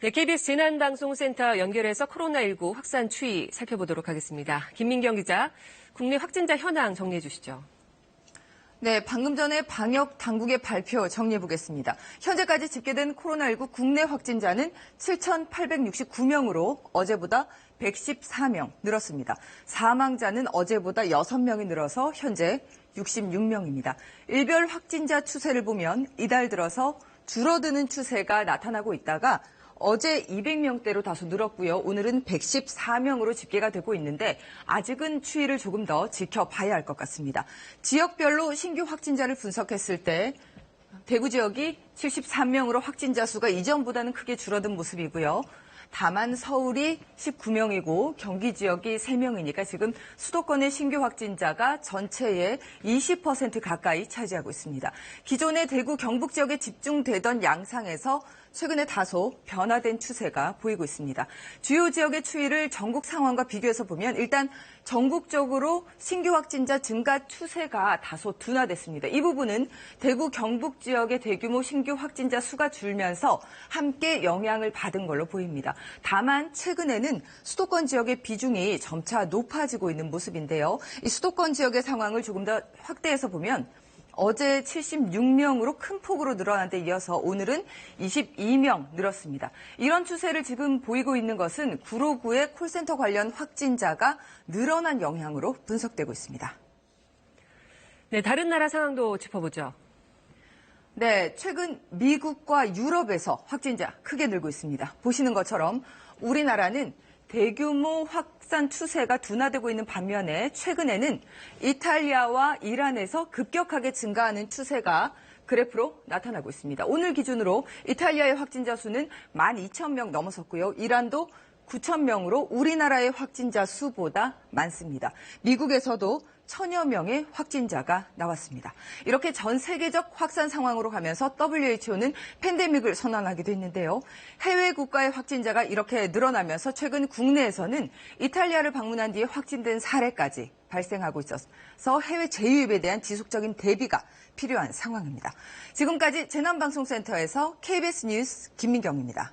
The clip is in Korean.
네, KBS 재난방송센터 연결해서 코로나19 확산 추이 살펴보도록 하겠습니다. 김민경 기자, 국내 확진자 현황 정리해 주시죠. 네, 방금 전에 방역 당국의 발표 정리해 보겠습니다. 현재까지 집계된 코로나19 국내 확진자는 7,869명으로 어제보다 114명 늘었습니다. 사망자는 어제보다 6명이 늘어서 현재 66명입니다. 일별 확진자 추세를 보면 이달 들어서 줄어드는 추세가 나타나고 있다가 어제 200명대로 다소 늘었고요. 오늘은 114명으로 집계가 되고 있는데 아직은 추이를 조금 더 지켜봐야 할 것 같습니다. 지역별로 신규 확진자를 분석했을 때 대구 지역이 73명으로 확진자 수가 이전보다는 크게 줄어든 모습이고요. 다만 서울이 19명이고 경기 지역이 3명이니까 지금 수도권의 신규 확진자가 전체의 20% 가까이 차지하고 있습니다. 기존의 대구 경북 지역에 집중되던 양상에서 최근에 다소 변화된 추세가 보이고 있습니다. 주요 지역의 추이를 전국 상황과 비교해서 보면 일단 전국적으로 신규 확진자 증가 추세가 다소 둔화됐습니다. 이 부분은 대구 경북 지역의 대규모 신규 확진자 수가 줄면서 함께 영향을 받은 걸로 보입니다. 다만 최근에는 수도권 지역의 비중이 점차 높아지고 있는 모습인데요. 이 수도권 지역의 상황을 조금 더 확대해서 보면 어제 76명으로 큰 폭으로 늘어난 데 이어서 오늘은 22명 늘었습니다. 이런 추세를 지금 보이고 있는 것은 구로구의 콜센터 관련 확진자가 늘어난 영향으로 분석되고 있습니다. 네, 다른 나라 상황도 짚어보죠. 네, 최근 미국과 유럽에서 확진자 크게 늘고 있습니다. 보시는 것처럼 우리나라는 대규모 확산 추세가 둔화되고 있는 반면에 최근에는 이탈리아와 이란에서 급격하게 증가하는 추세가 그래프로 나타나고 있습니다. 오늘 기준으로 이탈리아의 확진자 수는 12,000명 넘어섰고요. 이란도 9,000명으로 우리나라의 확진자 수보다 많습니다. 미국에서도 천여 명의 확진자가 나왔습니다. 이렇게 전 세계적 확산 상황으로 가면서 WHO는 팬데믹을 선언하기도 했는데요. 해외 국가의 확진자가 이렇게 늘어나면서 최근 국내에서는 이탈리아를 방문한 뒤에 확진된 사례까지 발생하고 있어서 해외 재유입에 대한 지속적인 대비가 필요한 상황입니다. 지금까지 재난방송센터에서 KBS 뉴스 김민경입니다.